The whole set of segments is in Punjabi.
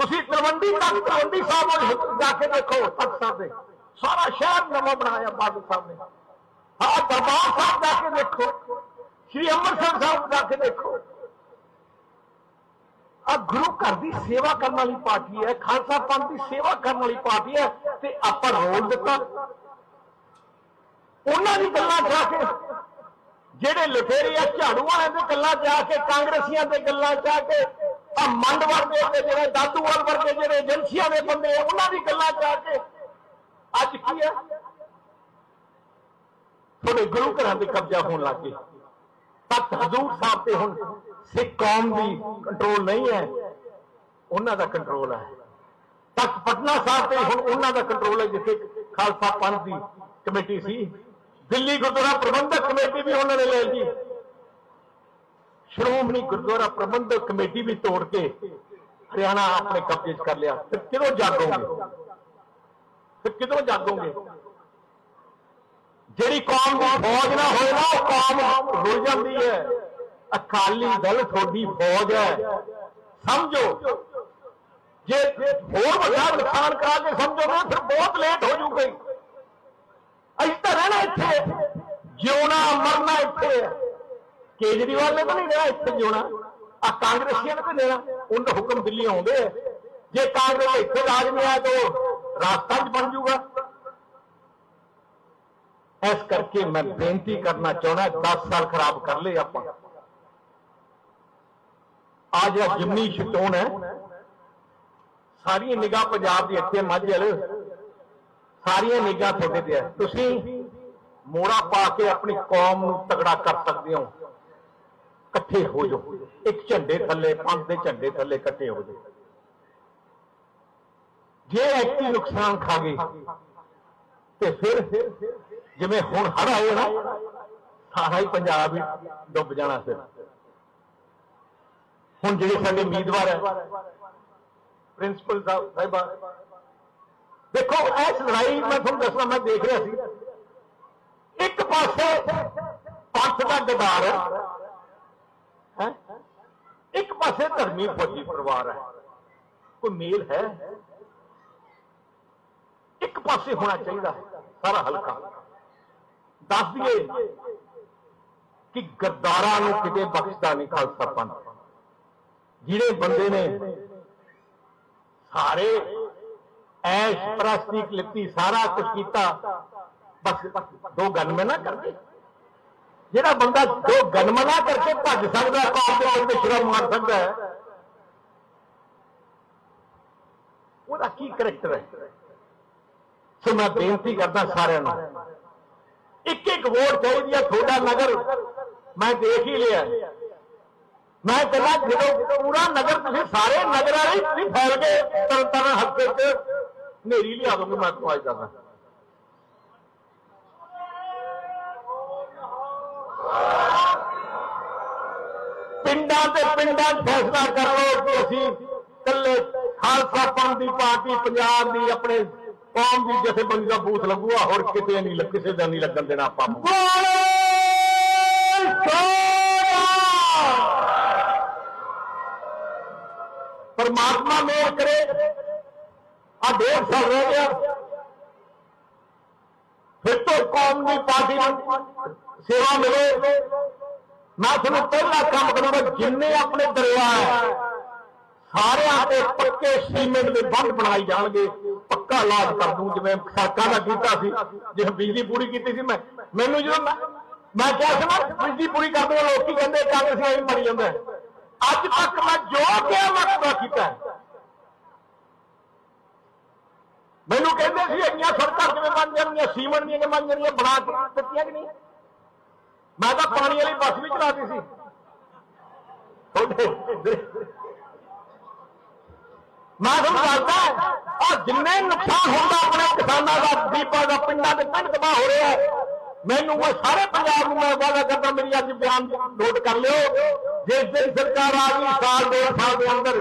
ਤੁਸੀਂ ਤਲਵੰਡੀ ਤੱਕ ਤਲਵੰਡੀ ਸਾਹਿਬ ਵੱਲ ਜਾ ਕੇ ਦੇਖੋ ਤਖਤ ਸਾਹਿਬ ਦੇ। ਸਾਰਾ ਸ਼ਹਿਰ ਨਵਾਂ ਬਣਾਇਆ ਬਾਦਲ ਸਾਹਿਬ ਨੇ। ਹਾਂ, ਦਰਬਾਰ ਸਾਹਿਬ ਜਾ ਕੇ ਦੇਖੋ। ਸ਼੍ਰੀ ਅੰਮ੍ਰਿਤਸਰ ਸਾਹਿਬ ਜਾ ਕੇ ਦੇਖੋ। ਆ ਗੁਰੂ ਘਰ ਦੀ ਸੇਵਾ ਕਰਨ ਵਾਲੀ ਪਾਰਟੀ ਹੈ, ਖਾਲਸਾ ਪੰਥ ਦੀ ਸੇਵਾ ਕਰਨ ਵਾਲੀ ਪਾਰਟੀ ਹੈ, ਤੇ ਆਪਾਂ ਰੋਲ ਦਿੱਤਾ। ਉਹਨਾਂ ਦੀ ਗੱਲਾਂ ਜਾ ਕੇ, ਜਿਹੜੇ ਲੁਟੇਰੇ ਆ, ਝਾੜੂ ਵਾਲਿਆਂ ਦੇ ਗੱਲਾਂ ਜਾ ਕੇ, ਕਾਂਗਰਸੀਆਂ ਦੇ ਗੱਲਾਂ ਜਾ ਕੇ ਆ ਮੰਡ ਵਰਗੇ ਤੇ ਜਿਹੜੇ ਦਾਦੂਵਾਲ ਵਰਗੇ ਜਿਹੜੇ, ਏਜੰਸੀਆਂ ਦੇ ਬੰਦੇ, ਉਹਨਾਂ ਦੀ ਗੱਲਾਂ ਜਾ ਕੇ। ਅੱਜ ਕੀ ਹੈ। ਤੁਹਾਡੇ ਗੁਰੂ ਘਰਾਂ ਦੇ ਕਬਜ਼ਾ ਹੋਣ ਲੱਗ ਗਏ। ਤੱਕ ਹਜ਼ੂਰ ਸਾਹਿਬ ਤੇ ਹੁਣ ਸਿੱਖ ਕੌਮ ਦੀ ਕੰਟਰੋਲ ਨਹੀਂ ਹੈ। ਉਹਨਾਂ ਦਾ ਕੰਟਰੋਲ ਹੈ। ਤੱਕ ਪਟਨਾ ਸਾਹਿਬ ਤੇ ਹੁਣ ਉਹਨਾਂ ਦਾ ਕੰਟਰੋਲ ਹੈ, ਜਿੱਥੇ ਖਾਲਸਾ ਪੰਥ ਦੀ ਕਮੇਟੀ ਸੀ। ਦਿੱਲੀ ਗੁਰਦੁਆਰਾ ਪ੍ਰਬੰਧਕ ਕਮੇਟੀ ਵੀ ਉਹਨਾਂ ਨੇ ਲੈ ਲਈ। ਸ਼੍ਰੋਮਣੀ ਗੁਰਦੁਆਰਾ ਪ੍ਰਬੰਧਕ ਕਮੇਟੀ ਵੀ ਤੋੜ ਕੇ ਹਰਿਆਣਾ ਆਪਣੇ ਕਬਜ਼ੇ 'ਚ ਕਰ ਲਿਆ। ਫਿਰ ਕਿਦੋਂ ਜਾਗੋਗੇ? ਫਿਰ ਕਿਦੋਂ ਜਾਗੋਗੇ? ਜਿਹੜੀ ਕੌਮ ਦੀ ਫੌਜ ਨਾ ਹੋਏ ਨਾ, ਉਹ ਕੌਮ ਰੁਲ ਜਾਂਦੀ ਹੈ। ਅਕਾਲੀ ਦਲ ਤੁਹਾਡੀ ਫੌਜ ਹੈ। ਸਮਝੋ। ਜੇ ਹੋਰ ਵੱਡਾ ਨੁਕਸਾਨ ਕਰਾ ਕੇ ਸਮਝੋਗੇ ਫਿਰ ਬਹੁਤ ਲੇਟ ਹੋ ਜੂਗੇ। ਅਸੀਂ ਤਾਂ ਰਹਿਣਾ ਇੱਥੇ। ਜਿਉਣਾ, ਮਰਨਾ ਇੱਥੇ ਹੈ। ਕੇਜਰੀਵਾਲ ਨੇ ਤਾਂ ਨਹੀਂ ਰਹਿਣਾ ਇੱਥੇ ਜਿਉਣਾ ਆ ਕਾਂਗਰਸੀਆਂ ਨੇ ਤਾਂ ਦੇਣਾ। ਉਹਨਾਂ ਦਾ ਹੁਕਮ ਦਿੱਲੀ ਆਉਂਦੇ ਆ। ਜੇ ਕਾਂਗਰਸ ਇੱਥੇ ਰਾਜ ਨਹੀਂ ਆਇਆ ਤਾਂ ਉਹ ਰਾਜਸਥਾਨ 'ਚ ਬਣ ਜਾਊਗਾ। ਇਸ ਕਰਕੇ ਮੈਂ ਬੇਨਤੀ ਕਰਨਾ ਚਾਹੁੰਦਾ 10 ਸਾਲ ਖਰਾਬ ਕਰ ਲਏ ਆਪਾਂ। ਆ ਜਿਹੜਾ ਜਿਮਨੀ ਸ਼ਟੋਨ ਹੈ, ਸਾਰੀਆਂ ਨਿਗਾਹ ਪੰਜਾਬ ਦੀ ਇੱਥੇ ਮਾਝਲ ਸਾਰੀਆਂ ਨਿਗਾਹ ਤੁਹਾਡੇ ਤੇ ਹੈ ਤੁਸੀਂ ਮੋੜਾ ਪਾ ਕੇ ਆਪਣੀ ਕੌਮ ਨੂੰ ਤਗੜਾ ਕਰ ਸਕਦੇ ਹੋ। ਇਕੱਠੇ ਹੋ ਜਾਓ। ਇੱਕ ਝੰਡੇ ਥੱਲੇ, ਪੰਜ ਦੇ ਝੰਡੇ ਥੱਲੇ ਇਕੱਠੇ ਹੋ ਜਾਓ। ਜੇ ਐਕਟੀ ਨੁਕਸਾਨ ਖਾ ਗਏ, ਤੇ ਫਿਰ ਜਿਵੇਂ ਹੁਣ ਹੜ ਆਏ ਨਾ, ਸਾਰਾ ਹੀ ਪੰਜਾਬ ਹੀ ਡੁੱਬ ਜਾਣਾ ਫਿਰ। ਹੁਣ ਜਿਹੜੇ ਸਾਡੇ ਉਮੀਦਵਾਰ ਹੈ, ਪ੍ਰਿੰਸੀਪਲ ਸਾਹਿਬ, ਸਾਹਿਬਾ। ਦੇਖੋ, ਇਸ ਲੜਾਈ ਮੈਂ ਤੁਹਾਨੂੰ ਦੱਸਣਾ, ਮੈਂ ਦੇਖ ਰਿਹਾ ਸੀ। ਇੱਕ ਪਾਸੇ ਪੰਥ ਦਾ ਗਦਾਰ ਹੈ ਇੱਕ ਪਾਸੇ ਧਰਮੀ ਫੌਜੀ ਪਰਿਵਾਰ ਹੈ, ਕੋਈ ਮੇਲ ਹੈ? ਇੱਕ ਪਾਸੇ ਹੋਣਾ ਚਾਹੀਦਾ ਸਾਰਾ ਹਲਕਾ। ਦੱਸ ਦਈਏ ਕਿ ਗਰਦਾਰਾਂ ਨੂੰ ਕਿਤੇ ਬਖਸ਼ਦਾ ਨਹੀਂ ਖਾਲਸਾ ਪੰਥ। ਜਿਹੜੇ ਬੰਦੇ ਨੇ ਸਾਰੇ ਐਸ਼, ਪ੍ਰਸਤੀ ਲਿੱਤੀ ਸਾਰਾ ਕੁਝ ਕੀਤਾ, ਬਸ ਦੋ ਗੱਲ ਮੈਂ ਨਾ ਕਰਦੇ। ਜਿਹੜਾ ਬੰਦਾ ਜੋ ਗਨਮਨਾ ਕਰਕੇ ਭੱਜ ਸਕਦਾ ਕੌਮ ਦੇ ਉੱਤੇ ਸ਼ਰਮ ਮਾਰ ਸਕਦਾ ਹੈ, ਉਹਦਾ ਕੀ ਕਰੈਕਟਰ ਹੈ? ਸੋ ਮੈਂ ਬੇਨਤੀ ਕਰਦਾ ਸਾਰਿਆਂ ਨੂੰ ਇੱਕ ਇੱਕ ਵੋਟ ਚਾਹੀਦੀ ਹੈ ਤੁਹਾਡਾ ਨਗਰ, ਮੈਂ ਦੇਖ ਹੀ ਲਿਆ। ਮੈਂ ਕਹਿੰਦਾ ਜਦੋਂ ਪੂਰਾ ਨਗਰ ਤੁਸੀਂ ਸਾਰੇ ਨਗਰ ਵਾਲੇ ਤੁਸੀਂ ਫੈਲ ਗਏ ਤਰਨ ਤਰਨ ਹੱਥੇ ਚ ਨੇਰੀ ਲਿਆ ਦੋਗੇ ਮੈਂ ਤੁਹਾਨੂੰ ਅੱਜ ਦੱਸਦਾ ਪਿੰਡਾਂ ਤੇ ਪਿੰਡਾਂ ਫੈਸਲਾ ਕਰ ਲਓ ਕਿ ਅਸੀਂ ਇਕੱਲੇ ਖਾਲਸਾ ਪੰਥ ਦੀ ਪਾਰਟੀ ਪੰਜਾਬ ਦੀ ਆਪਣੇ ਕੌਮ ਦੀ ਜਥੇਬੰਦੀ ਦਾ ਬੂਥ ਲੱਗੂਗਾ ਹੋਰ ਕਿਤੇ ਨਹੀਂ ਲੱਗ- ਕਿਸੇ ਦਾ ਨਹੀਂ ਲੱਗਣ ਦੇਣਾ ਆਪਾਂ ਪਰਮਾਤਮਾ ਮੇਰ ਕਰੇ। ਆ ਡੇਢ ਸਾਲ ਰਹਿ ਗਿਆ। ਫਿਰ ਤੋਂ ਕੌਮ ਦੀ ਪਾਰਟੀ ਨੂੰ ਸੇਵਾ ਮਿਲੇ। ਮੈਂ ਤੁਹਾਨੂੰ ਪਹਿਲਾ ਕੰਮ ਕਰਾਂਗਾ ਜਿੰਨੇ ਆਪਣੇ ਦਰਿਆ ਹੈ, ਸਾਰਿਆਂ ਤੇ ਪੱਕੇ ਸੀਮੈਂਟ ਦੇ ਬੰਦ ਬਣਾਈ ਜਾਣਗੇ। ਪੱਕਾ ਇਲਾਜ ਕਰ ਦੂੰ, ਜਿਵੇਂ ਸੜਕਾਂ ਦਾ ਕੀਤਾ ਸੀ, ਜਿਵੇਂ ਬਿਜਲੀ ਪੂਰੀ ਕੀਤੀ ਸੀ ਮੈਂ। ਮੈਨੂੰ ਜਦੋਂ ਮੈਂ ਕਿਹਾ ਸੀ ਨਾ, ਬਿਜਲੀ ਪੂਰੀ ਕਰਦੇ ਆ, ਲੋਕੀ ਕਹਿੰਦੇ ਕਾਂਗਰਸ ਐਵੇਂ ਮਰੀ ਜਾਂਦਾ ਅੱਜ ਤੱਕ ਮੈਂ ਜੋ ਕਿਹਾ, ਮੈਂ ਪੂਰਾ ਕੀਤਾ ਹੈ। ਮੈਨੂੰ ਕਹਿੰਦੇ ਸੀ, ਇੰਨੀਆਂ ਸੜਕਾਂ ਕਿਵੇਂ ਬਣ ਜਾਣਗੀਆਂ? ਸੀਮਨ ਦੀਆਂ ਬਣ ਜਾਣਗੀਆਂ? ਬਣਾ ਦਿੱਤੀਆਂ ਕਿ ਨਹੀਂ? ਮੈਂ ਤਾਂ ਪਾਣੀ ਵਾਲੀ ਬੱਸ ਵੀ ਚਲਾਤੀ ਸੀ। ਮੈਂ ਤੁਹਾਨੂੰ ਦੱਸਦਾ ਆ ਜਿੰਨੇ ਨੁਕਸਾਨ ਹੁੰਦਾ ਆਪਣੇ ਕਿਸਾਨਾਂ ਦਾ, ਦੀਪਾ ਦਾ, ਪਿੰਡਾਂ ਦੇ ਪਿੰਡ ਤਬਾਹ ਹੋ ਰਿਹਾ ਮੈਨੂੰ ਉਹ ਸਾਰੇ ਪੰਜਾਬ ਨੂੰ ਮੈਂ ਵਾਅਦਾ ਕਰਦਾ, ਮੇਰੀ ਅੱਜ ਬਿਆਨ ਨੋਟ ਕਰ ਲਿਓ। ਜਿਸ ਦਿਨ ਸਰਕਾਰ ਆ ਗਈ, ਸਾਲ ਦੋ ਸਾਲ ਦੇ ਅੰਦਰ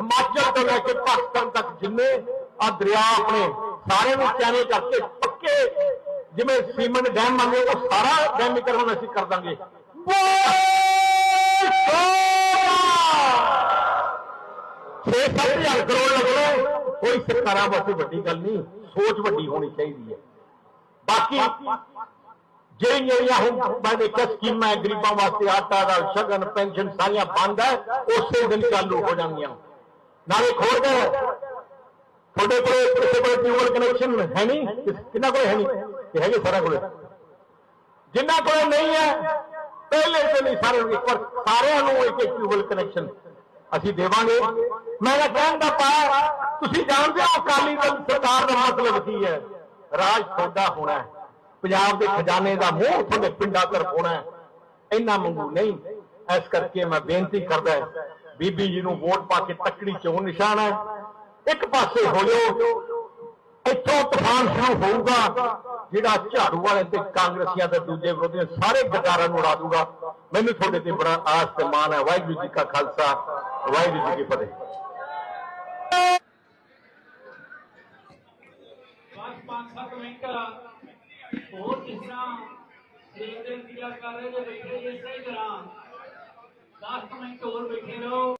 ਹਿਮਾਚਲ ਤੋਂ ਲੈ ਕੇ ਪਾਕਿਸਤਾਨ ਤੱਕ ਜਿੰਨੇ ਆ ਦਰਿਆ ਆਪਣੇ ਸਾਰੇ ਨੂੰ ਚੈਨਲ ਕਰਕੇ ਪੱਕੇ, ਜਿਵੇਂ ਸੀਮੈਂਟ ਡੈਮ ਮੰਗੇ ਉਹ ਸਾਰਾ ਡੈਮੀਕਰਨ ਅਸੀਂ ਕਰ ਦਾਂਗੇ। ਛੇ ਫੇਰ 7000 ਕਰੋੜ ਲੱਗਣੇ, ਕੋਈ ਸਰਕਾਰਾਂ ਵਾਸਤੇ ਵੱਡੀ ਗੱਲ ਨਹੀਂ, ਸੋਚ ਵੱਡੀ ਹੋਣੀ ਚਾਹੀਦੀ ਹੈ। ਬਾਕੀ ਜਿਹੜੀਆਂ ਜਿਹੜੀਆਂ ਹੁਣ ਮੈਂ ਦੇਖਿਆ, ਸਕੀਮਾਂ ਗਰੀਬਾਂ ਵਾਸਤੇ, ਆਟਾ ਦਾ ਸ਼ਗਨ, ਪੈਨਸ਼ਨ ਸਾਰੀਆਂ ਬੰਦ ਹੈ, ਉਸੇ ਦਿਨ ਚਾਲੂ ਹੋ ਜਾਣਗੀਆਂ। ਨਾਲੇ ਖੋਲ ਕੇ ਤੁਹਾਡੇ ਕੋਲ ਕਿਸੇ ਕੋਲ ਟਿਊਬਲ ਕਨੈਕਸ਼ਨ ਹੈ ਨਹੀਂ? ਕਿਸ- ਕਿਹਨਾਂ ਕੋਲ ਹੈ ਨਹੀਂ? ਹੈਗੇ ਸਾਰਾ ਕੋਲ। ਜਿਨ੍ਹਾਂ ਕੋਲ ਨਹੀਂ ਹੈ, ਪਹਿਲੇ ਤੇ ਨਹੀਂ ਸਾਰੇ ਨੂੰ ਇੱਕ ਵਾਰ, ਸਾਰਿਆਂ ਨੂੰ ਇੱਕ ਇੱਕ ਟਿਊਬਲ ਕਨੈਕਸ਼ਨ ਅਸੀਂ ਦੇਵਾਂਗੇ। ਮੈਂ ਤਾਂ ਕਹਿਣ ਦਾ ਪਾਇਆ ਤੁਸੀਂ ਜਾਣਦੇ ਹੋ ਅਕਾਲੀ ਦਲ ਸਰਕਾਰ ਦਾ ਮਤਲਬ ਕੀ ਹੈ? ਰਾਜ ਤੁਹਾਡਾ ਹੋਣਾ ਹੈ। ਪੰਜਾਬ ਦੇ ਖਜ਼ਾਨੇ ਦਾ ਮੂੰਹ ਤੁਹਾਡੇ ਪਿੰਡਾਂ ਤੱਕ ਹੋਣਾ ਹੈ। ਇੰਨਾ ਮੰਗੂ ਨਹੀਂ। ਇਸ ਕਰਕੇ ਮੈਂ ਬੇਨਤੀ ਕਰਦਾ ਬੀਬੀ ਜੀ ਨੂੰ ਵੋਟ ਪਾ ਕੇ ਤੱਕੜੀ ਚੋਣ ਨਿਸ਼ਾਨ ਹੈ। ਇੱਕ ਪਾਸੇ ਹੋ ਜਾਓ ਇੱਥੋਂ ਤੂਫਾਨ ਸ਼ੁਰੂ ਹੋਊਗਾ, ਜਿਹੜਾ ਝਾੜੂ ਵਾਲੇ ਤੇ ਕਾਂਗਰਸੀਆਂ ਤੇ ਦੂਜੇ ਵਿਰੋਧੀਆਂ ਸਾਰੇ ਗਦਾਰਾਂ ਨੂੰ ਉਡਾ ਦੂਗਾ। ਮੈਨੂੰ ਤੁਹਾਡੇ ਤੇ ਬੜਾ ਆਸ ਤੇ ਮਾਣ ਹੈ। ਵਾਹਿਗੁਰੂ ਜੀ ਕਾ ਖਾਲਸਾ, ਵਾਹਿਗੁਰੂ ਜੀ ਕੀ ਫਤਿਹ। ਬਸ ਪੰਜ ਸੱਤ ਮਿੰਟ ਹੋਰ ਜਿਸ ਤਰ੍ਹਾਂ? ਸੇਵ ਦੇ ਇੰਤਜ਼ਾਰ ਕਰ ਰਹੇ ਜੇ ਬੈਠੇ ਇਸੇ ਤਰ੍ਹਾਂ। 10 ਮਿੰਟ ਹੋਰ ਬੈਠੇ ਰਹੋ।